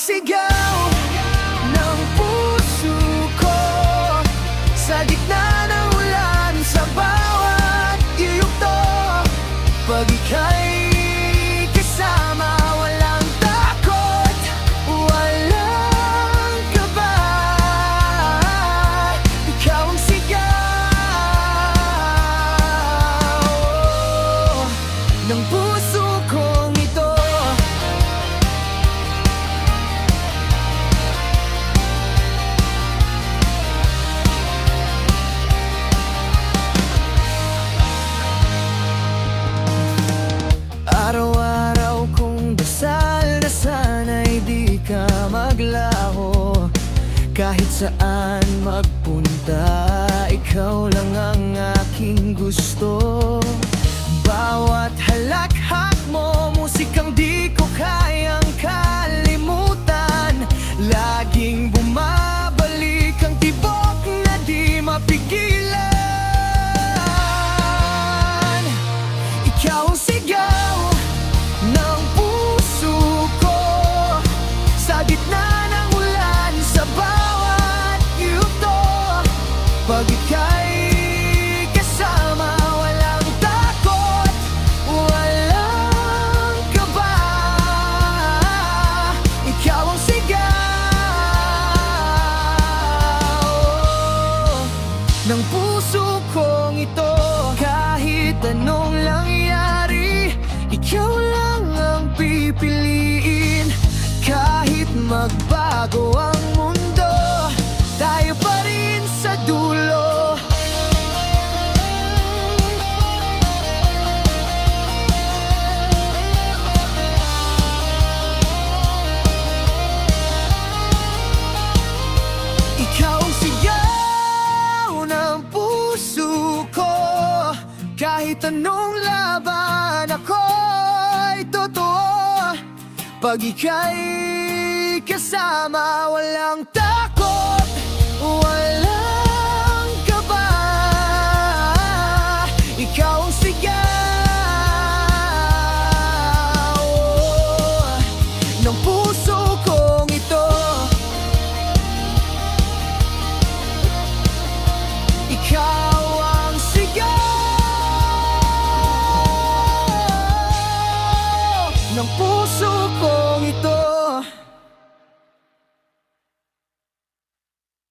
sigaw ng puso ko. Sa gitna ng ulan sa bawat yugto Pag ika'y kasama walang takot Walang kaba Ikaw ang sigaw ng puso maglaho Kahit saan magpunta, ikaw lang ang aking gusto Pag ika'y kasama walang takot Walang kaba Ikaw ang ng puso kong ito. Kahit anong langyari Ikaw lang ang pipiliin. Kahit magbago ang Kahit anong laban ako'y totoo. Pag ika'y kasama walang takot Walang kaba Ikaw ang sigaw Ng puso kong ito. Ikaw ng puso